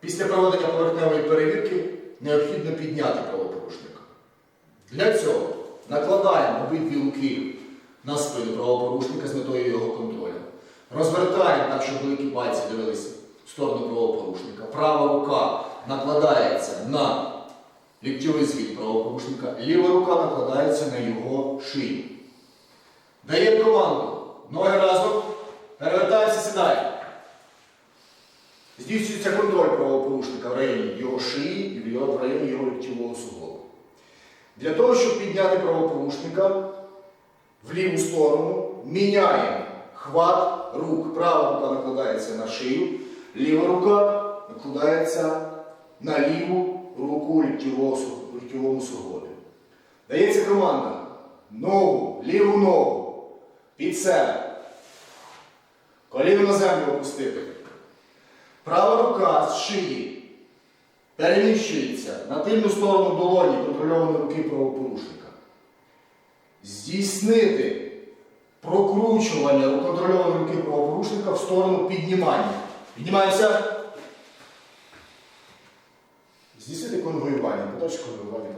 Після проведення поверхневої перевірки необхідно підняти правопорушника. Для цього накладаємо обидві руки на спину правопорушника з метою його контролю. Розвертаємо так, щоб великі пальці дивилися в сторону правопорушника. Права рука накладається на ліктьовий звіт правопорушника, ліва рука накладається на його шию. Дає Здійснюється контроль правопорушника в районі його шиї і в районі його ліктьового суглобу. Для того, щоб підняти правопорушника в ліву сторону, міняємо хват рук. Права рука накладається на шию, ліва рука накладається на ліву руку ліктьового суглобі. Дається команда ногу, ліву ногу під себе. Коліно на землю опустити. Права рука з шиї переміщується на тильну сторону долоні контрольованої руки правопорушника. Здійснити прокручування контрольованої руки правопорушника в сторону піднімання. Піднімаємося. Здійснити конвоювання, подачу конвоювання.